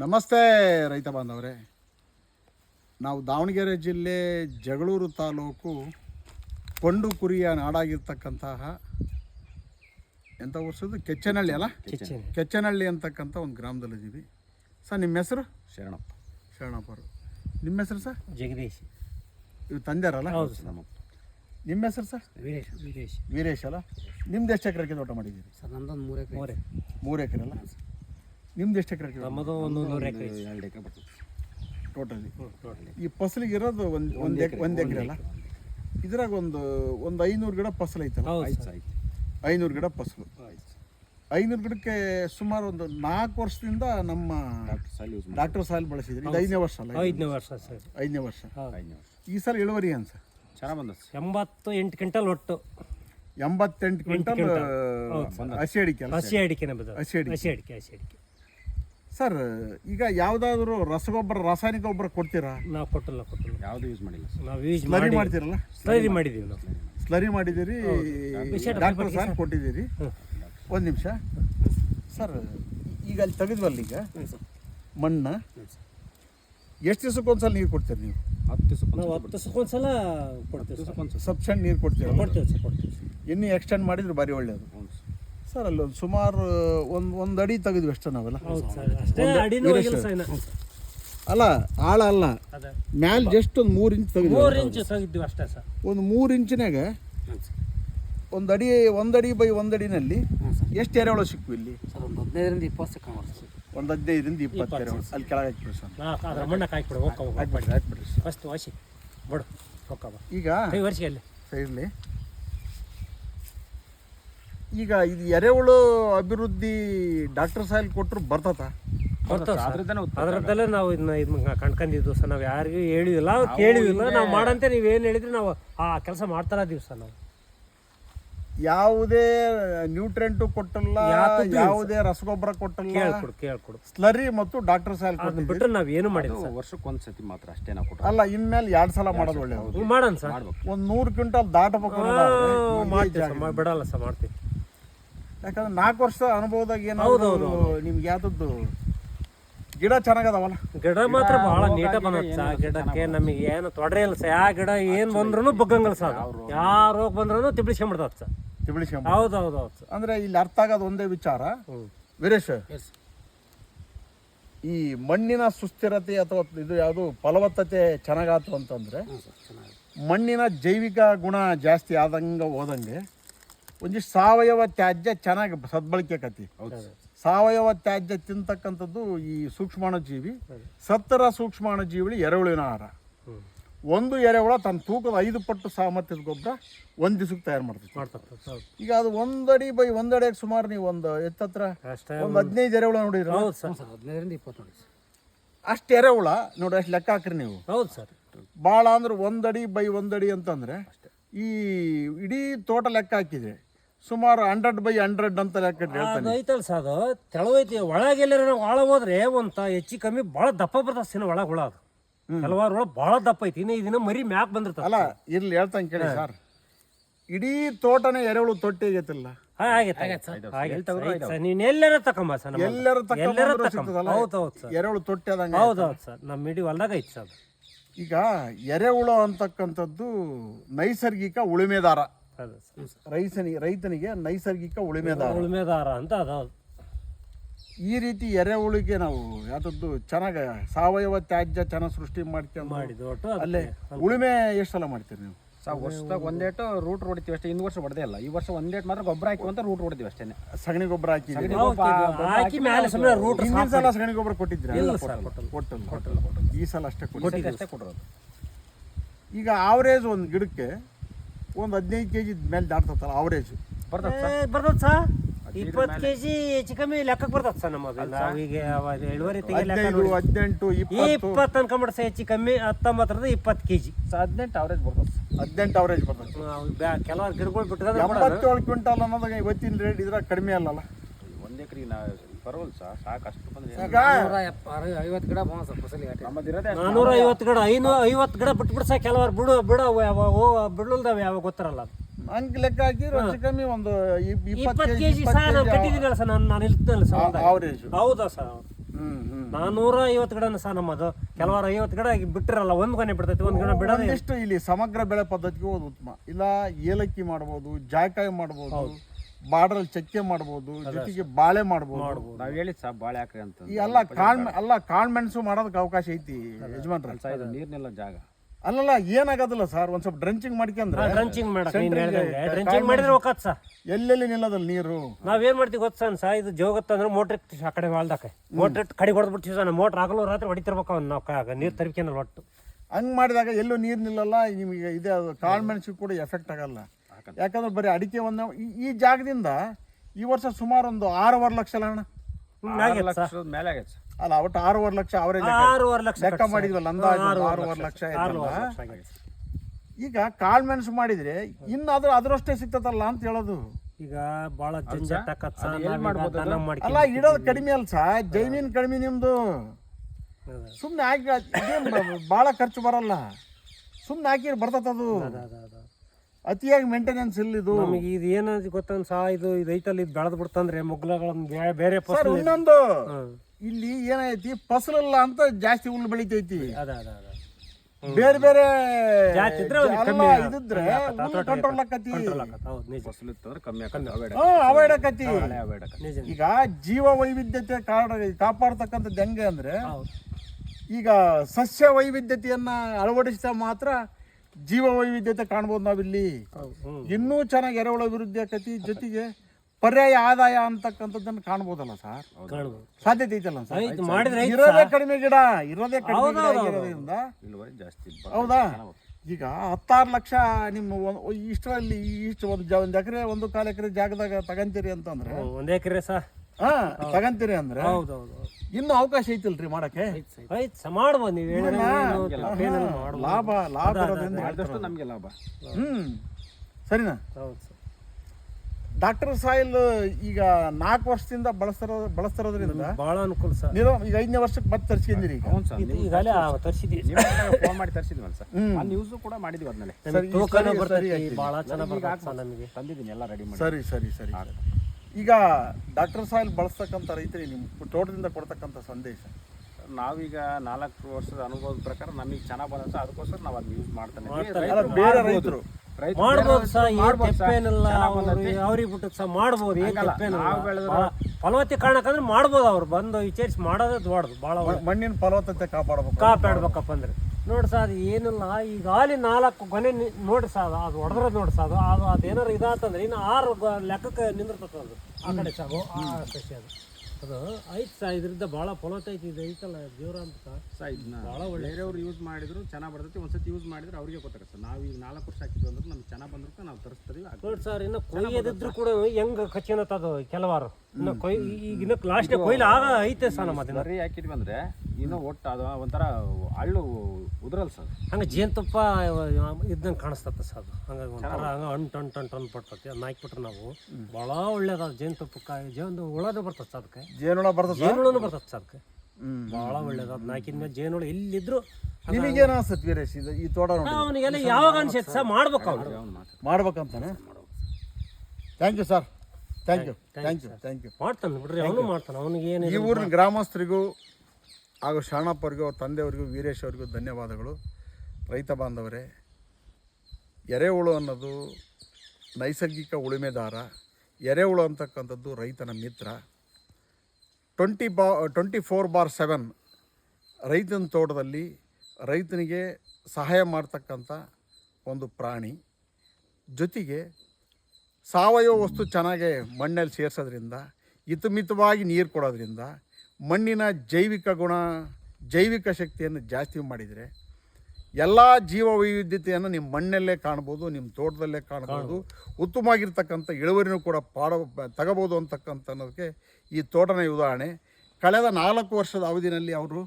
ನಮಸ್ತೆ ರೈತ ಬಾಂಧವರೇ. ನಾವು ದಾವಣಗೆರೆ ಜಿಲ್ಲೆ ಜಗಳೂರು ತಾಲೂಕು ಪಂಡು ಕುರಿಯ ನಾಡಾಗಿರ್ತಕ್ಕಂತಹ ಎಂಥ ವರ್ಷದ್ದು ಕೆಚ್ಚನಹಳ್ಳಿ ಅಲ್ಲ? ಕೆಚ್ಚನಹಳ್ಳಿ. ಅಂತಕ್ಕಂಥ ಒಂದು ಗ್ರಾಮದಲ್ಲಿದ್ದೀವಿ ಸರ್ ನಿಮ್ಮ ಹೆಸರು? ಶರಣಪ್ಪ. ಶರಣಪ್ಪರು ನಿಮ್ಮ ಹೆಸರು ಸರ್? ಜಗದೀಶ್. ಇವು ತಂದೆರಲ್ಲ ಹೌದು ಸರ್ ನಮ್ಮಪ್ಪ ನಿಮ್ಮ ಹೆಸರು ಸರ್? ವೀರೇಶ್. ವೀರೇಶ್ ವೀರೇಶ್ ಅಲ್ಲ? ನಿಮ್ದು ಎಷ್ಟು ಎಕರೆಗೆ ತೋಟ ಮಾಡಿದ್ದೀರಿ? ಸರ್ ನಮ್ದೊಂದು ಮೂರು ಎಕರೆ. ಮೂರೇ ಮೂರು ಎಕರೆ ಅಲ್ಲ? ನಿಮ್ದು ಎಷ್ಟು ಎಕರೆ ನಮ್ಮದು ಒಂದು ನೂರು ಎಕರೆ ಎರಡು ಎಕರೆ ಬರ್ತದೆ. ಟೋಟಲಿ ಟೋಟಲಿ ಈ ಫಸಲಿಗೆ ಇರೋದು ಒಂದು ಒಂದು ಎಕರೆ ಒಂದು ಎಕರೆ ಅಲ್ಲ? ಇದ್ರಾಗ ಒಂದು ಒಂದು ಐನೂರು ಗಿಡ ಫಸಲು ಐತಲ್ಲ? ಆಯ್ತು ಸರ್. ಆಯ್ತು ಐನೂರು ಗಿಡ ಫಸಲು. ಆಯ್ತು ಐನೂರು ಗಿಡಕ್ಕೆ ಸುಮಾರು ಒಂದು ನಾಲ್ಕು ವರ್ಷದಿಂದ ನಮ್ಮ ಡಾಕ್ಟರ್ ಸಾಲ್ ಬಳಸಿದ್ರಿ. ಇದು ಐದನೇ ವರ್ಷ ಅಲ್ಲ? ಐದನೇ ವರ್ಷ ಸರ್. ಐದನೇ ವರ್ಷ. ಹೌದು. ಐದನೇ ವರ್ಷ. ಈ ಸಲ ಇಳುವರಿ ಏನು ಸರ್? ಚೆನ್ನಾಗಿ ಬಂದ ಎಂಬತ್ತು ಎಂಟು ಕ್ವಿಂಟಲ್ ಒಟ್ಟು. ಎಂಬತ್ತೆಂಟು ಕ್ವಿಂಟಲ್. ಹಸಿ ಅಡಿಕೆ ಅಲ್ಲ ಹಸಿ ಅಡಿಕೆ ಹಸಿ ಅಡಿಕೆ. ಹಸಿ ಅಡಿಕೆ ಹಸಿ ಅಡಿಕೆ. ಸರ್ ಈಗ ಯಾವುದಾದ್ರೂ ರಸಗೊಬ್ಬರ ರಾಸಾಯನಿಕ ಗೊಬ್ಬರ ಕೊಡ್ತೀರಾ? ನಾವು ಕೊಟ್ಟಿಲ್ಲ ಕೊಟ್ಟಿಲ್ಲ. ಯಾವುದು ಯೂಸ್ ಮಾಡಿಲ್ಲ ಸರ್. ನಾವು ಯೂಸ್ ಸ್ಲರಿ ಮಾಡಿ ಮಾಡ್ತೀರಲ್ಲ? ಸ್ಲರಿ ಮಾಡಿದ್ದೀವಿ ನಾವು. ಸ್ಲರಿ ಮಾಡಿದ್ದೀರಿ ವಿಷಯ ಡಾಕ್ಟರ್ ಸರ್ ಕೊಟ್ಟಿದ್ದೀರಿ. ಒಂದು ನಿಮಿಷ. ಸರ್ ಈಗ ಅಲ್ಲಿ ತೆಗೆದ್ವಲ್ಲ ಈಗ? ಮಣ್ಣು. ಎಷ್ಟು ದಿವ್ಸಕ್ಕೆ ಒಂದ್ಸಲ ನೀರು ಕೊಡ್ತೀರಿ ನೀವು? ಹತ್ತು ದಿವಸ ನಾವು ಹತ್ತು ದಿವಸಕ್ಕೊಂದ್ಸಲ ಕೊಡ್ತೀವಿ ಸಬ್ಸೆಂಟ್ ನೀರು ಕೊಡ್ತೀರಾ ಕೊಡ್ತೀವಿ ಸರ್ ಕೊಡ್ತೀವಿ ಸರ್. ಇನ್ನೂ ಎಕ್ಸ್ಟೆಂಡ್ ಮಾಡಿದ್ರೆ ಭಾರಿ ಒಳ್ಳೆಯದು ಸರ್ ಅಲ್ಲಿ ಒಂದು ಸುಮಾರು ಒಂದು ಒಂದು ಅಡಿ ತೆಗೆದ್ವಿ ಅಷ್ಟೇ ನಾವೆಲ್ಲ. ಅಲ್ಲ ಆಳ ಅಲ್ಲ. ಮ್ಯಾಲ ಮ್ಯಾಲ್ ಜಸ್ಟ್ ಒಂದು ಮೂರು ಇಂಚ್ ತೆಗೆದ್ವಿ. ಮೂರು ಇಂಚು ತೆಗಿದ್ದೀವಿ ಅಷ್ಟೇ ಸರ್. ಒಂದು ಮೂರು ಇಂಚಿನಾಗ ಒಂದು ಅಡಿ ಒಂದು ಅಡಿ ಬೈ ಒಂದು ಅಡಿನಲ್ಲಿ ಎಷ್ಟು ಎರೆಹುಳ ಸಿಕ್ವು ಇಲ್ಲಿ? ಸರ್ ಒಂದು ಹದಿನೈದರಿಂದ ಇಪ್ಪತ್ತು ಒಂದು ಹದಿನೈದರಿಂದ ಇಪ್ಪತ್ತು ಎರೆಹುಳ. ಅಲ್ಲಿ ಕೆಳಗೆ ಹಾಕ್ಬಿಡಿ ಸರ್. ಮಣ್ಣಕ್ಕೆ ಹಾಕ್ಬಿಡು ಹಾಕ್ಬಿಡ್ರಿ ಹಾಕ್ಬಿಡ್ರಿ ಸರ್. ಫಸ್ಟ್ ವಾಸಿ ಬಿಡು ಹೋಗ್ಕೊ ಬಾ. ಈಗ ಕೈ ವರ್ಷ ಅಲ್ಲಿ. ಇರಲಿ ಈಗ ಇದು ಎರೆಹುಳು ಅಭಿವೃದ್ಧಿ ಡಾಕ್ಟರ್ ಸಾಯಿಲ್ ಕೊಟ್ಟರು ಬರ್ತತ ಅದರದಲ್ಲೇ ಅದರದ್ದಲ್ಲೇ ನಾವು ಇದನ್ನ ಇದನ್ನ ಕಂಡ್ಕೊಂಡಿದ್ದು ಸರ್. ನಾವು ಯಾರಿಗೂ ಹೇಳಿಲ್ಲ ಕೇಳಿಲ್ಲ. ನಾವು ಮಾಡಂತೆ ಏನು ಹೇಳಿದ್ರೆ ನಾವು ಆ ಕೆಲಸ ಮಾಡ್ತಾರ ದಿವಸ ಸರ್ ನಾವು. ಯಾವುದೇ ನ್ಯೂಟ್ರೆಂಟು ಕೊಟ್ಟಲ್ಲ ಯಾವುದೇ ರಸಗೊಬ್ಬರ ಕೊಟ್ಟಲ್ಲ ಕೇಳ್ಕೊಡು ಕೇಳ್ಕೊಡು ಸ್ಲರಿ ಮತ್ತು ಡಾಕ್ಟರ್ ಸಾಯಿಲ್ ಅದನ್ನ ಬಿಟ್ಟರೆ ಬಿಟ್ರೆ ನಾವು ಏನು ಮಾಡಿದ್ವಿ ಸರ್. ವರ್ಷಕ್ಕೆ ಒಂದು ಸತಿ ಮಾತ್ರ ಅಷ್ಟೇ ನಾವು ಕೊಟ್ಟು ಅಲ್ಲ ಇನ್ಮೇಲೆ ಎರಡು ಸಲ ಮಾಡೋದು ಒಳ್ಳೆಯದು ಮಾಡೋಣ ಸರ್. ಮಾಡ್ಬೇಕು. ಒಂದು ನೂರು ಕ್ವಿಂಟಲ್ ದಾಟಬೇಕು. ಬಿಡಲ್ಲ ಸರ್ ಮಾಡ್ತೀವಿ. ಯಾಕಂದ್ರೆ ನಾಲ್ಕು ವರ್ಷ ಅನುಭವದಾಗ ಹೌದು, ಏನಾದ್ರು ನಿಮ್ಗೆ ಯಾವ್ದದ್ದು ಗಿಡ ಚೆನ್ನಾಗದಾವಲ್ಲ? ಗಿಡ ಮಾತ್ರ ಬಹಳ ನೀಟ ಸರ್ ಗಿಡಕ್ಕೆ ನಮಗೆ ಏನು ತೊಡರೆ ಇಲ್ಲ ಸರ್. ಯಾವ ಗಿಡ ಏನು ಬಂದ್ರೂ ಬಗ್ಗಂಗಲ್ಲ ಸರ್ ಯಾರು ಯಾವ ರೋಗ ಬಂದ್ರೂ ತಿಬ್ಳಿಸ್ಕೊಂಬಿಡ್ತದ ಸರ್. ಹೌದು ಹೌದು ಹೌದು ಸರ್. ಅಂದ್ರೆ ಇಲ್ಲಿ ಅರ್ಥ ಆಗೋದು ಒಂದೇ ವಿಚಾರ. ವೀರೇಶ್ ಈ ಮಣ್ಣಿನ ಸುಸ್ಥಿರತೆ ಅಥವಾ ಇದು ಯಾವುದು ಫಲವತ್ತತೆ ಚೆನ್ನಾಗಾತು ಅಂತಂದ್ರೆ ಮಣ್ಣಿನ ಜೈವಿಕ ಗುಣ ಜಾಸ್ತಿ ಆದಂಗೆ ಹೋದಂಗೆ ಒಂದಿಷ್ಟು ಸಾವಯವ ತ್ಯಾಜ್ಯ ಚೆನ್ನಾಗಿ ಸದ್ಬಳಕೆ ಆಕತಿ ಸಾವಯವ ತ್ಯಾಜ್ಯ ತಿಂತಕ್ಕಂಥದ್ದು ಈ ಸೂಕ್ಷ್ಮಾಣುಜೀವಿ ಸತ್ತರ ಸೂಕ್ಷ್ಮಾಣುಜೀವಿಗಳು ಎರೆಹುಳಿನ ಆಹಾರ ಒಂದು ಎರೆಹುಳ ತನ್ನ ತೂಕದ ಐದು ಪಟ್ಟು ಸಾಮರ್ಥ್ಯದ ಗೊಬ್ಬರ ಒಂದು ದಿವಸಕ್ಕೆ ತಯಾರು ಮಾಡ್ತೀವಿ ಈಗ ಅದು ಒಂದಡಿ ಬೈ ಒಂದಡಿಗೆ ಸುಮಾರು ನೀವು ಒಂದು ಎತ್ತತ್ರ ಒಂದು ಹದಿನೈದು ಎರೆಹುಳ ನೋಡಿದ್ರೆ? ಅಷ್ಟು ಎರೆಹುಳ ನೋಡಿ ಅಷ್ಟು ಲೆಕ್ಕ ಹಾಕ್ರಿ ನೀವು. ಹೌದು ಸರ್. ಭಾಳ ಅಂದ್ರೆ ಒಂದಡಿ ಬೈ ಒಂದಡಿ ಅಂತಂದ್ರೆ ಈ ಇಡೀ ತೋಟ ಲೆಕ್ಕ ಹಾಕಿದ್ರೆ ಸುಮಾರು ಹಂಡ್ರೆಡ್ ಬೈ ಹಂಡ್ರೆಡ್ ಅಂತ ಲೆಕ್ಕ ಹೇಳ್ತಾನೆ. ಐತಲ್ಲ ಸರ್ ಅದು. ತೆಳವೈತಿ ಒಳಗೆಲ್ಲ ಒಳ ಒಳಗೆ ಹೋದ್ರೆ ಒಂತ ಹೆಚ್ಚು ಕಮ್ಮಿ ಭಾಳ ದಪ್ಪ ಬರ್ತದೆ ಸಿನ ಒಳಗೆ ಹುಳ ಅದು. ಹಲವಾರು ಒಳಗೆ ಭಾಳ ದಪ್ಪ ಐತಿ. ಇನ್ನು ಇದನ್ನ ಮರಿ ಮ್ಯಾಕ್ ಬಂದಿರ್ತದೆ. ಅಲ್ಲ ಇಲ್ಲಿ ಹೇಳ್ತಂಗೆ ಕೇಳಿ ಸರ್. ಇಡೀ ತೋಟನೇ ಎರೆಹುಳು ತೊಟ್ಟಿ ಆಗೈತಿಲ್ಲ. ನೀನು ಎಲ್ಲರ ತಕೊಂಬ ಸರ್ ನಮ್ಮ ಎಲ್ಲರ ಎಲ್ಲರ ಬಂದ್ರೂ ಸಿಗ್ತದಲ್ಲ? ಹೌದು ಹೌದು ಸರ್. ಎರೆಹುಳು ತೊಟ್ಟಿ ಆದಂಗೆ ಹೌದು ಹೌದು ಸರ್. ನಮ್ಮ ಇಡೀ ಹೊಲ್ದಾಗ ಐತಿ ಸರ್ ಈಗ ಎರೆಹುಳು ಅಂತಕ್ಕಂಥದ್ದು ನೈಸರ್ಗಿಕ ಉಳುಮೆದಾರ ರೈತನಿಗೆ ರೈತನಿಗೆ ನೈಸರ್ಗಿಕ ಉಳುಮೆದಾರ. ಉಳುಮೆದಾರ ಅಂತ ಅದು ಈ ರೀತಿ ಎರೆಹುಳಿಗೆ ನಾವು ಯಾವ್ದದ್ದು ಚೆನ್ನಾಗಿ ಸಾವಯವ ತ್ಯಾಜ್ಯ ಚೆನ್ನಾಗಿ ಸೃಷ್ಟಿ ಮಾಡ್ಕೊಂಡು ಮಾಡಿದ್ವಿ ಒಟ್ಟು ಅಲ್ಲೇ ಉಳುಮೆ ಎಷ್ಟು ಸಲ ಮಾಡ್ತೀರಿ ನೀವು? ಸರ್ ವರ್ಷದಾಗ ಒಂದೇಟು ರೂಟ್ ಹೊಡಿತೀವಿ ಅಷ್ಟೇ. ಇನ್ನು ವರ್ಷ ಹೊಡೆದೇ ಇಲ್ಲ. ಈ ವರ್ಷ ಒಂದೇಟ್ ಮಾತ್ರ ಗೊಬ್ಬರ ಹಾಕಿ ಅಂತ ರೂಟ್ ಹೊಡಿತೀವಿ ಅಷ್ಟೇ ಸಗಣಿ ಗೊಬ್ಬರ ಹಾಕಿ ಹಾಕಿ ಮೇಲೆ ಸುಮ್ಮನೆ ರೂಟ್ ಹಿಂದಿನ ಸಲ ಸಗಣಿ ಗೊಬ್ಬರ ಕೊಟ್ಟಿದ್ರೆ ಇಲ್ಲ ಸರ್ ಕೊಟ್ಟಲ್ಲ. ಕೊಟ್ಟಲ್ಲ. ಈ ಸಲ ಅಷ್ಟೇ ಕೊಟ್ಟಿದ್ದೀರಿ? ಅಷ್ಟೇ ಕೊಟ್ಟಿರೋದು ಈಗ ಆವರೇಜ್ ಒಂದು ಗಿಡಕ್ಕೆ ಒಂದು ಹದಿನೈದು ಕೆ ಜಿ ಮೇಲೆ ದಾಟ್ತತ್ತಲ್ಲ ಅವರೇಜ್ ಬರ್ತದೆ ಬರ್ತದ ಸರ್ ಇಪ್ಪತ್ತು ಕೆ ಜಿ ಹೆಚ್ಚು ಕಮ್ಮಿ ಲೆಕ್ಕಕ್ಕೆ ಬರ್ತದೆ ಸರ್ ನಮಗೆ ಈಗ ಇಳುವರಿ ತೆಗಿ ಲೆಕ್ಕ ಹದಿನೈದು ಹದಿನೆಂಟು ಇಪ್ಪತ್ತು. ಇಪ್ಪತ್ತು ಅನ್ಕೊಂಬಿಡ ಸರ್ ಹೆಚ್ಚು ಕಮ್ಮಿ ಹತ್ತೊಂಬತ್ತರದ ಇಪ್ಪತ್ತು ಕೆ ಜಿ ಸರ್ ಹದಿನೆಂಟು ಅವರೇಜ್ ಬರ್ತದೆ ಹದಿನೆಂಟು ಅವರೇಜ್ ಬರ್ತದೆ. ಕೆಲವಾರು ಗಿಡಗಳು ಬಿಟ್ಟಿದ್ರೆ ಎಂಬತ್ತೇಳು ಕ್ವಿಂಟಲ್ ಅನ್ನೋದಾಗ ಇವತ್ತಿನ ರೇಟ್ ಇದ್ರಾಗ ಕಡಿಮೆ ಅಲ್ಲಲ್ಲ? ಒಂದು ಎಕರೆ ನಾ ಸರ್ ಬಂದ್ರೆ ಈಗ ಐವತ್ತು ಗಿಡ ಸರ್ ಫಸಲಿ ನಮ್ಮದು ಇರೋದೇ ಅಷ್ಟು. ನಾನೂರ ಐವತ್ತು ಗಿಡ ಐನೂರ ಐವತ್ತು ಗಿಡ ಬಿಟ್ಬಿಡು ಸರ್ ಕೆಲವರು ಬಿಡು ಬಿಡು ಬಿಡಲ್ದಾವ ಯಾವ ಗೊತ್ತಿರಲ್ಲ ಅದು. ಹಂಗೆ ಲೆಕ್ಕ ಹಾಕಿ ಹೆಚ್ಚು ಕಮ್ಮಿ ಒಂದು ಇಪ್- ಇಪ್ಪತ್ತು ಇಪ್ಪತ್ತು ಕೆ ಜಿ ಸರ್ ನಾನು ಕಟ್ಟಿದ್ದೀನಲ್ಲ ಸರ್ ನಾನು ನಾನು ಇಲ್ತೇನಲ್ಲ ಸರ್ ಹೊಲ್ದಾಗ. ಆವರೇಜ್ ಹೌದಾ ಸರ್? ಹ್ಮ್ ಹ್ಮ್. ನಾನೂರ ಐವತ್ತು ಗಿಡನ ಸಹ ನಮ್ಮದು. ಕೆಲವರು ಐವತ್ತು ಗಿಡ ಬಿಟ್ಟಿರಲ್ಲ ಒಂದು ಗಣ ಬಿಡ್ತೈತಿ ಒಂದು ಗಿಡ ಬಿಡೋದೇ ಇಲ್ಲ. ಒಂದಿಷ್ಟು ಇಲ್ಲಿ ಸಮಗ್ರ ಬೆಳೆ ಪದ್ಧತಿಗೆ ಹೋದ್ ಉತ್ತಮ. ಇಲ್ಲ ಏಲಕ್ಕಿ ಮಾಡ್ಬೋದು ಜಾಯ್ಕಾಯಿ ಮಾಡ್ಬೋದು. ಬಾರ್ಡ್ರಲ್ಲಿ ಚಕ್ಕೆ ಮಾಡ್ಬೋದು ಜೊತೆಗೆ ಬಾಳೆ ಮಾಡ್ಬೋದು. ನಾವ್ ಹೇಳಿ ಸಾ ಬಾಳೆ ಹಾಕ್ರಿ ಅಂತ. ಈ ಎಲ್ಲ ಕಾಳ್ ಅಲ್ಲ ಕಾಳ್ಮೆಣಸು ಮಾಡೋದಕ್ಕೆ ಅವಕಾಶ ಐತಿ ಯಜಮಾನ್ರ. ಸಾ ಇದು ನೀರ್ನೆಲ್ಲ ಜಾಗ. ಅಲ್ಲಲ್ಲ ಏನಾಗೋದಿಲ್ಲ ಸರ್ ಒಂದ್ ಸ್ವಲ್ಪ ಡ್ರಂಚಿಂಗ್ ಮಾಡ್ಕೊಂಡ್ರೆ ಡ್ರಂಚಿಂಗ್ ಮಾಡಕ್ ನೀನ್ Center ಹೇಳ್ದಂಗೆ. ಡ್ರಂಚಿಂಗ್ ಮಾಡಿದ್ರೆ ಹೋಗತ್ ಸಾ ಎಲ್ಲೆಲ್ಲಿ ನಿಲ್ಲೋದಲ್ಲ ನೀರು? ನಾವೇನ್ ಮಾಡ್ತೀವಿ ಗೊತ್ತ ಸಾ ಇದು ಜೋಗತ್ತ ಅಂದ್ರೆ ಮೋಟ್ರ್ ಇಟ್ಟು ಆ ಕಡೆ ಹೊಲ್ದಕ್ಕೆ ಮೋಟ್ರ್ ಇಟ್ಟು ಕಡೆ ಹೊಡೆದ್ಬಿಡ್ತೀವಿ ಸರ್ ಮೋಟ್ರ್ ಆಗಲು ರಾತ್ರಿ ಹೊಡಿತಿರ್ಬೇಕು ಅವ್ನು ನಾವು ನೀರು ನೀರ್ ತರಿಕೆನಲ್ಲ ಒಟ್ಟು. ಹಂಗ್ ಮಾಡಿದಾಗ ಎಲ್ಲೂ ನೀರು ನಿಲ್ಲಲ್ಲ ನಿಮಗೆ ಇದೆ ಕಾಳು ಮೆಣಸು ಕೂಡ ಎಫೆಕ್ಟ್ ಆಗಲ್ಲ. ಯಾಕಂದ್ರೆ? ಬರೀ ಅಡಿಕೆ ಒಂದು ಈ- ಈ ಜಾಗದಿಂದ ಈ ವರ್ಷ ಸುಮಾರು ಒಂದು ಆರೂವರೆ ಲಕ್ಷ ಅಲ್ಲ ಅಣ್ಣ? ಹ್ಮ್, ಆಗೈತೆ ಲಕ್ಷದ ಮೇಲೆ ಆಗೈತೆ ಸರ್. ಅಲ್ಲ ಒಟ್ಟು ಆರೂವರೆ ಲಕ್ಷ ಅವರೇ ಆರೂವರೆ ಲಕ್ಷ ಲೆಕ್ಕ ಮಾಡಿದ್ವಲ್ಲ ಅಂದಾಜು ಒಂದು ಆರೂವರೆ ಲಕ್ಷ. ಆಯ್ತಲ್ಲ. ಆರೂವರೆ ಲಕ್ಷ ಆಗೈತೆ. ಈಗ ಕಾಳ್ಮೆಣಸು ಮಾಡಿದ್ರೆ ಇನ್ನಾದ್ರೂ ಅದ್ರ ಅದರಷ್ಟೇ ಸಿಗ್ತದಲ್ಲ ಅಂತ ಹೇಳೋದು. ಈಗ ಬಹಳ ಜಂಜಾಟ ಆಕತ್ ಸಾ, ಅದು ನಾವೀಗ ದನ ಮಾಡ್ಕೊಂಡ್ ಅಲ್ಲ ಇಡೋದು ಕಡಿಮೆ ಅಲ್ಸ ಜೈಮೀನ್ ಕಡಿಮೆ ನಿಮ್ದು. ಸುಮ್ನೆ ಸುಮ್ಮನೆ ಹಾಕಿ ಬಹಳ ಬ- ಭಾಳ ಖರ್ಚು ಬರಲ್ಲ. ಸುಮ್ಮನೆ ಹಾಕಿ ಅದ, ಅದ, ಅದ. ಅತಿಯಾಗಿ ಮೇಂಟೆನೆನ್ಸ್ ಇಲ್ಲಿದು. ನಮಗೆ ಇದು ಏನಂತ ಗೊತ್ತಂದ್ ಸಹ ಇದು ಇದು ಐತಲ್ಲಿ ಇದು ಬೆಳೆದ್ ಬಿಡ್ತಂದ್ರೆ ಮುಗ್ಲಗಳನ್ನ ಬೇ- ಬೇರೆ ಸರ್ ಫಸಲು ಇನ್ನೊಂದು. ಇಲ್ಲಿ ಏನೈತಿ ಫಸಲಲ್ಲ ಅಂತ ಜಾಸ್ತಿ ಹುಲ್ಲು ಬೆಳಿತೈತಿ. ಅದ ಅದ ಅದ ಬೇರೆ ಬೇರೆ ಜಾತಿ ಇದ್ರೆ ಅವ್ನಿಗೆ ಅಲ್ಲ, ಕಮ್ಮಿ ಇದಿದ್ರೆ ಹುಲ್ಲು ಕಂಟ್ರೋಲ್ ಆಕತಿ ಕಂಟ್ರೋಲ್ ಆಗತ್ತೆ ಹೌದು ನಿಜ. ಫಸಲು ಇತ್ತಂದ್ರೆ ಕಮ್ಮಿ ಅವೇಡ ಅವಾಯ್ಡ್ ಆಕತಿ ಅವೇಡ ನಿಜ ನಿಜ. ಈಗ ಜೀವ ವೈವಿಧ್ಯತೆ ಕಾರಣ ಕಾಪಾಡ್ತಕ್ಕಂಥದ್ದು ಹೆಂಗೆ ಅಂದ್ರೆ ಹೌದು. ಈಗ ಸಸ್ಯ ವೈವಿಧ್ಯತೆಯನ್ನ ಅಳವಡಿಸಿದ ಮಾತ್ರ ಜೀವ ವೈವಿಧ್ಯತೆ ಕಾಣ್ಬೋದು ನಾವಿಲ್ಲಿ. ಇನ್ನೂ ಚೆನ್ನಾಗಿ ಎರೆಹುಳ ಅಭಿವೃದ್ಧಿ ಆಕತಿ ಜೊತೆಗೆ ಪರ್ಯಾಯ ಆದಾಯ ಅಂತಕ್ಕಂಥದ್ದನ್ನ ಕಾಣ್ಬೋದಲ್ಲ ಸರ್? ಸಾಧ್ಯತೆ ಐತಲ್ಲ ಸರ್? ಇರೋದೇ ಕಡಿಮೆ ಗಿಡ ಇರೋದೇ ಕಡಿಮೆ ಜಾಸ್ತಿ ಹೌದಾ? ಈಗ ಹತ್ತಾರು ಲಕ್ಷ ನಿಮ್ಮ ಇಷ್ಟರಲ್ಲಿ ಇಷ್ಟು ಒಂದು ಜ ಒಂದು ಎಕರೆ ಒಂದು ಕಾಲು ಎಕರೆ ಜಾಗದಾಗ ತಗಂತೀರಿ ಅಂತಂದ್ರೆ ಒಂದು ಎಕರೆ ಸರ್ ಹಾ ತಗಂತೀರಿ ಅಂದ್ರೆ ಹೌದೌದು. ಹೌದು ಇನ್ನೂ ಅವಕಾಶ ಐತಿಲ್ರಿ ಮಾಡಕ್ಕೆ? ಆಯ್ತು ಸಾ ಮಾಡ್ಬೋದು ನೀವು ಲಾಭ ಲಾಭ ಇರೋದ್ರಿಂದ ನಮಗೆ ಲಾಭ. ಹ್ಮ್. ಸರಿನಾ? ಹೌದು ಸರ್. ಡಾಕ್ಟರ್ ಸಾಯಿಲ್ ಈಗ ನಾಲ್ಕು ವರ್ಷದಿಂದ ಬಳಸ್ತಿರೋ ಬಳಸ್ತಿರೋದ್ರಿಂದ ಬಹಳ ಅನುಕೂಲ ಸರ್. ನೀವು ಈಗ ಐದನೇ ವರ್ಷಕ್ಕೆ ಮತ್ತೆ ತರಿಸ್ಕೊಂಡಿರಿ ಈಗ. ಹ್ಞೂ ಸರ್. ಈಗಲೇ ತರಿಸಿದ್ವಿ ಫೋನ್ ಮಾಡಿ ತರಿಸಿದ್ವಲ್ಲ ಸರ್? ಆ ನ್ಯೂಸು ಕೂಡ ಮಾಡಿದ್ವಿ ಅದ್ಮೇಲೆ ಸರಿ, ಭಾಳ ಚೆನ್ನಾಗಿ ನಮಗೆ ತಂದಿದ್ದೀನಿ ಎಲ್ಲ ರೆಡಿ ಮಾಡಿ. ಸರಿ ಸರಿ ಸರಿ. ಈಗ ಡಾಕ್ಟರ್ ಸಾಯಿಲ್ ಬಳಸ್ತಕ್ಕಂಥ ರೈತರಿಗೆ ನಿಮ್ಮ ತೋಟದಿಂದ ಕೊಡ್ತಕ್ಕಂಥ ಸಂದೇಶ. ನಾವೀಗ ನಾಲ್ಕು ವರ್ಷದ ಅನುಭವದ ಪ್ರಕಾರ ನಮಗೆ ಚೆನ್ನಾಗಿ ಬಂದಂತ ಅದಕ್ಕೋಸ್ಕರ ನಾವು ಅದನ್ನ ಯೂಸ್ ಮಾಡ್ತಾನೆ ಬೇರೆ ರೈತರು. ಮಾಡ್ಬೋದು ಸರ್. ತೆಪ್ಪೇನಿಲ್ಲ. ಅವ್ರಿಗೆ ಬಿಟ್ಟು ಸಹ ಮಾಡ್ಬೋದು ಹಂಗಲ್ಲ, ನಾವ್ ಬೆಳೆದ್ರೆ- ಕಾರಣಕ್ಕಂದ್ರೆ ಮಾಡ್ಬೋದು ಅವ್ರು ಬಂದು ವಿಚಾರಿಸಿ ಮಾಡೋದೇ ದೊಡ್ಡದು ಭಾಳ ಮಣ್ಣಿನ ಫಲವತ್ತತೆ ಕಾಪಾಡಬೇಕು ಕಾಪಾಡ್ಬೇಕಪ್ಪ ಅಂದ್ರೆ. ನೋಡಿ ಸರ್ ಅದು ಏನಿಲ್ಲ. ಈಗ ಆಲಿ ನಾಲ್ಕು ಗೊನೆ ನೋಡ್ರಿ ಸರ್ ಅದು ಹೊಡೆದ್ರೆ ನೋಡಿ ಸರ್ ಅದು ಅದು ಅದೇನಾರು ಇದಾತಂದ್ರೆ ಇನ್ನು ಆರು ಲೆಕ್ಕಕ್ಕೆ ನಿಂದಿರ್ತದೆ ಅದು. ಆ ಕಡೆ ಸಾಗು ಆ ಸಸ್ಯ ಅದು. ಅದು ಐತೆ ಸಾ ಇದರಿಂದ ಭಾಳ ಫಲವತ್ತೈತಿ ಇದು ಐತಲ್ಲ ದೇವ್ರ ಅಂತ ಭಾಳ ಒಳ್ಳೆ ಬೇರೆಯವ್ರು ಯೂಸ್ ಮಾಡಿದ್ರು ಚೆನ್ನಾಗಿ ಬರ್ತೈತಿ ಒಂದ್ಸತಿ ಯೂಸ್ ಮಾಡಿದ್ರೆ ಅವ್ರಿಗೆ ಗೊತ್ತಾಗುತ್ತೆ ಸರ್. ನಾವು ಈಗ ನಾಲ್ಕು ವರ್ಷ ಹಾಕಿದ್ವಿ ಅಂದ್ರೆ ನಮ್ಗೆ ಚೆನ್ನಾಗಿ ಬಂದ್ರು ನಾವು ತರಿಸ್ತೀವಿ ನೋಡಿ ಸರ್ ಇನ್ನು ಕೊಯ್ಯದಿದ್ರು ಕೂಡ ಹೆಂಗ್ ಕಚ್ಚಿನತ್ತದು ಕೆಲವಾರು. ಇನ್ನು ಕೊಯ್ ಈಗ ಇನ್ನು ಲಾಸ್ಟ್ ಕೊಯ್ಲು ಆಗ ಐತೆ ಸರ್ ನಮ್ಮ ಅದನ್ನ ಹಾಕಿದ್ವಿ ಅಂದ್ರೆ ಇನ್ನೂ ಒಟ್ಟು ಅದು ಒಂಥರ ಹಳ್ಳು ಉದ್ರಲ್ಲ ಸರ್. ಹಂಗೆ ಜೇನುತುಪ್ಪ ಇದ್ದಂಗೆ ಕಾಣಿಸ್ತತ್ತೆ ಸರ್ ಅದು. ಹಂಗಾಗಿ ಒಂಥರ ಹಂಗೆ ಅಂಟು ಅಂಟು ಅಂಟು ಅಂದು ಪಡ್ತತಿ. ಅದನ್ನ ಹಾಕ್ಬಿಟ್ರೆ ನಾವು ಭಾಳ ಒಳ್ಳೇದ ಜೇನುತುಪ್ಪಕ್ಕೆ ಜೇನು ಹುಳನೂ ಬರ್ತದೆ ಸರ್ ಅದಕ್ಕೆ. ಜೇನುಳ ಬರ್ತದೆ ಜೇನುಳನು ಬರ್ತದೆ ಸರ್ ಅದಕ್ಕೆ. ಭಾಳ ಒಳ್ಳೇದು ಅದನ್ನ ಹಾಕಿದ ಮೇಲೆ ಜೇನುಳ ಎಲ್ಲಿದ್ರು ನಿಮಗೇನು ಅನ್ಸತ್ ವೀರೇಶ್ ಇದು ಈ ತೋಟ ನೋಡಿ ಅವನಿಗೆಲ್ಲ ಯಾವಾಗ ಅನ್ಸುತ್ತೆ ಸರ್? ಮಾಡ್ಬೇಕು ಅವ್ನು. ಮಾಡ್ಬೇಕಂತಾನೆ? Thank you sir thank you thank you thank you ಮಾಡ್ತಾನೆ ಬಿಡ್ರಿ ಅವನು ಮಾಡ್ತಾನೆ. ಅವನಿಗೆ ಏನು ಈ ಊರಿನ ಗ್ರಾಮಸ್ಥರಿಗೂ ಹಾಗೂ ಶರಣಪ್ಪವ್ರಿಗೂ ಅವ್ರ ತಂದೆಯವರಿಗೂ, ವೀರೇಶ್ ಅವರಿಗೂ ಧನ್ಯವಾದಗಳು. ರೈತ ಬಾಂಧವರೇ, ಎರೆಹುಳು ಅನ್ನೋದು ನೈಸರ್ಗಿಕ ಉಳುಮೆದಾರ. ಎರೆಹುಳು ಅಂತಕ್ಕಂಥದ್ದು ರೈತನ ಮಿತ್ರ. ಟ್ವೆಂಟಿ ಬಾ, ಟ್ವೆಂಟಿ ಫೋರ್ ಬಾರ್ ಸೆವೆನ್ ರೈತನ ತೋಟದಲ್ಲಿ ರೈತನಿಗೆ ಸಹಾಯ ಮಾಡ್ತಕ್ಕಂಥ ಒಂದು ಪ್ರಾಣಿ. ಜೊತೆಗೆ ಸಾವಯವ ವಸ್ತು ಚೆನ್ನಾಗೆ ಮಣ್ಣಲ್ಲಿ ಸೇರಿಸೋದ್ರಿಂದ, ಹಿತಮಿತವಾಗಿ ನೀರು ಕೊಡೋದ್ರಿಂದ ಮಣ್ಣಿನ ಜೈವಿಕ ಗುಣ ಜೈವಿಕ ಶಕ್ತಿಯನ್ನು ಜಾಸ್ತಿ ಮಾಡಿದರೆ ಎಲ್ಲ ಜೀವ ವೈವಿಧ್ಯತೆಯನ್ನು ನಿಮ್ಮ ಮಣ್ಣಲ್ಲೇ ಕಾಣ್ಬೋದು ನಿಮ್ಮ ತೋಟದಲ್ಲೇ ಕಾಣ್ಬೋದು. ಉತ್ತಮವಾಗಿರ್ತಕ್ಕಂಥ ಇಳುವರಿನೂ ಕೂಡ ಪಾಡ ತಗೋಬೋದು ಅಂತಕ್ಕಂಥ ಅನ್ನೋದಕ್ಕೆ ಈ ತೋಟನೇ ಉದಾಹರಣೆ. ಕಳೆದ ನಾಲ್ಕು ವರ್ಷದ ಅವಧಿನಲ್ಲಿ ಅವರು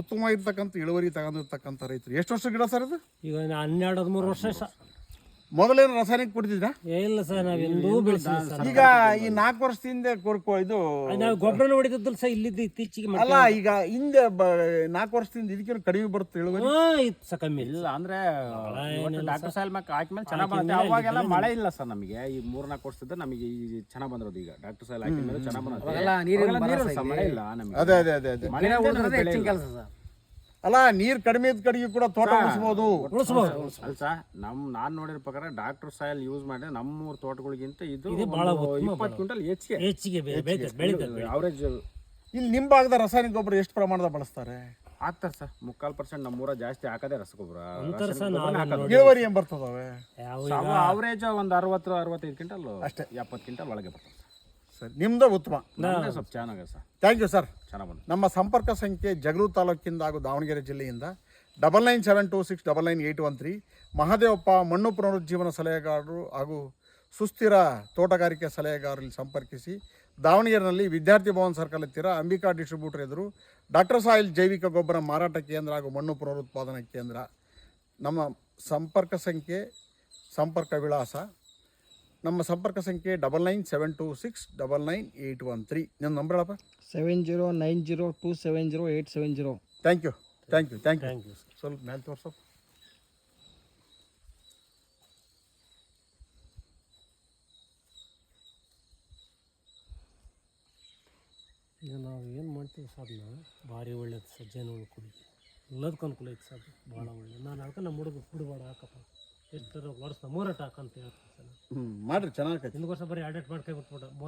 ಉತ್ತಮವಾಗಿರ್ತಕ್ಕಂಥ ಇಳುವರಿ ತಗೊಂಡಿರ್ತಕ್ಕಂಥ ರೈತರು. ಎಷ್ಟು ವರ್ಷ ಗಿಡ ಸರ್ ಇದು? ಈಗ ಹನ್ನೆರಡು ಹದಿಮೂರು ವರ್ಷ ಮೊದಲೇನು ರಾಸಾಯನಿಕ ಕೊಡ್ತಿದ್ರಾ? ಇಲ್ಲ ಸರ್ ನಾವು ಎಂದೂ ಬೆಳೆಸಿಲ್ಲ ಸರ್. ಈಗ ಈ ನಾಲ್ಕು ವರ್ಷದಿಂದ ಕೊಡ್ಕೊ ಇದು ನಾವು ಗೊಬ್ಬರನ ಹೊಡಿತಿದ್ದಲ್ಲ ಸರ್ ಇಲ್ಲಿದ್ದು ಇತ್ತೀಚೆಗೆ ಅಲ್ಲ ಈಗ ಹಿಂದೆ ಬ- ನಾಲ್ಕು ವರ್ಷದಿಂದ ಇದಕ್ಕಿಂತ ಕಡಿಮೆ ಬರುತ್ತೆ ಇಳುವರಿ? ಹಾ ಇತ್ತು ಸರ್ ಕಮ್ಮಿ ಇಲ್ಲ ಅಂದ್ರೆ ಡಾಕ್ಟರ್ ಸಾಯಿಲ್ ಮ್ಯಾಕ್ ಹಾಕಿದ್ಮೇಲೆ ಚೆನ್ನಾಗಿ ಬರುತ್ತೆ. ಅವಾಗೆಲ್ಲ ಮಳೆ ಇಲ್ಲ ಸರ್ ನಮಗೆ. ಈ ಮೂರ್ನಾಲ್ಕು ವರ್ಷದ ನಮಗೆ ಈ ಚೆನ್ನಾಗಿ ಬಂದಿರೋದು ಈಗ. ಡಾಕ್ಟರ್ ಸಾಯಿಲ್ ಹಾಕಿದ್ಮೇಲೆ ಚೆನ್ನಾಗಿ ಬಂದಿರೋದು. ಸರ್, ಮಳೆ ಇಲ್ಲ ನಮಗೆ. ಅದೇ ಅದೇ ಅದೇ ಅದೇ. ಮಳೆ ಹೆಚ್ಚಿನ ಕೆಲಸ ಸರ್. ಅಲ್ಲ ನೀರ್ ಕಡಿಮೆ ಇದ್ದ ಕಡೆಗೆ ಕೂಡ ತೋಟ ಉಳಿಸಬಹುದು ನಮ್ ನಾನ್ ನೋಡಿರೋ ಪ್ರಕಾರ ಡಾಕ್ಟರ್ ಸಾಯಿಲ್ ಯೂಸ್ ಮಾಡಿ ನಮ್ಮೂರ್ ತೋಟಗಳಿಗಿಂತ ಇದು ಬಹಳ ಉತ್ತಮ ಇಪ್ಪತ್ತು ಕ್ವಿಂಟಲ್ ಹೆಚ್ಚಿಗೆ. ಹೆಚ್ಚಿಗೆ ಅವರೇಜ್ ಇಲ್ಲಿ ನಿಮ್ ಭಾಗದ ರಾಸಾಯನಿಕ ಗೊಬ್ಬರ ಎಷ್ಟು ಪ್ರಮಾಣದ ಬಳಸ್ತಾರೆ? ಹಾಕ್ತಾರೆ ಸರ್ ಮುಕ್ಕಾಲ್ ಪರ್ಸೆಂಟ್ ನಮ್ಮೂರ ಜಾಸ್ತಿ ಹಾಕದೆ ರಸಗೊಬ್ಬರ. ಇಳುವರಿ ಏನ್ ಬರ್ತದವೆ? ಅವರೇಜ್ ಒಂದ್ ಅರವತ್ತು ಅರವತ್ತೈದು ಕ್ವಿಂಟಲ್ ಅಷ್ಟೇ. ಎಪ್ಪತ್ತು ಕ್ವಿಂಟಲ್ ಒಳಗೆ ಬರ್ತದೆ. ಸರ್ ನಿಮ್ದು ಉತ್ತಮ. ಸ್ವಲ್ಪ ಚೆನ್ನಾಗಿದೆ ಸರ್. ಥ್ಯಾಂಕ್ ಯು ಸರ್ ಚೆನ್ನಾಗಿ ನಮ್ಮ ಸಂಪರ್ಕ ಸಂಖ್ಯೆ ಜಗಳೂರು ತಾಲೂಕಿಂದ ಹಾಗೂ ದಾವಣಗೆರೆ ಜಿಲ್ಲೆಯಿಂದ double nine seven two six double nine eight one three Mahadevappa ಮಣ್ಣು ಪುನರುಜ್ಜೀವನ ಸಲಹೆಗಾರರು ಹಾಗೂ ಸುಸ್ಥಿರ ತೋಟಗಾರಿಕೆ ಸಲಹೆಗಾರರಲ್ಲಿ ಸಂಪರ್ಕಿಸಿ ದಾವಣಗೆರೆನಲ್ಲಿ ವಿದ್ಯಾರ್ಥಿ ಭವನ್ ಸರ್ಕಲ್ ಹತ್ತಿರ ಅಂಬಿಕಾ ಡಿಸ್ಟ್ರಿಬ್ಯೂಟರ್ ಎದುರು ಡಾಕ್ಟರ್ ಸಾಯಿಲ್ ಜೈವಿಕ ಗೊಬ್ಬರ ಮಾರಾಟ ಕೇಂದ್ರ ಹಾಗೂ ಮಣ್ಣು ಪುನರುತ್ಪಾದನಾ ಕೇಂದ್ರ. ನಮ್ಮ ಸಂಪರ್ಕ ಸಂಖ್ಯೆ ಸಂಪರ್ಕ ವಿಳಾಸ ನಮ್ಮ ಸಂಪರ್ಕ ಸಂಖ್ಯೆ double nine seven two six double nine eight one three ನಿಮ್ಮ ನಂಬರ್ ಹೇಳಪ್ಪ? Seven zero nine zero two seven zero eight seven zero thank you thank you thank you thank you sir ಸ್ವಲ್ಪ ಮ್ಯಾಲೆ ತೋರ್ಸು. ಈಗ ನಾವು ಏನು ಮಾಡ್ತೀವಿ ಸಾಧನ ಭಾರಿ ಒಳ್ಳೇದು ಸಜ್ಜನ ಕುಡಿ ಎಲ್ಲದಕ್ಕೂ ಅನುಕೂಲ ಐತೆ ಸರ್. ಭಾಳ ಒಳ್ಳೆಯದು ನಾನು ಅದಕ್ಕೆ ನಮ್ಮ ಹುಡುಗ ಬಿಡಬೇಡ ಹಾಕಪ್ಪ. ಎಷ್ಟು ವರ್ಷ ಮೂರಟ ಹಾಕಂತ ಹೇಳ್ತೀನಿ ಸರ್. ಹ್ಞೂ ಮಾಡಿರಿ ಚೆನ್ನಾಗೈತಿ ಹಿಂದೆ ವರ್ಷ ಬರೀ ಅಡೆಟ್ ಮಾಡ್ಕೊಂಡ್ಬಿಟ್ಬಿಟ್ಟು ಮೂರ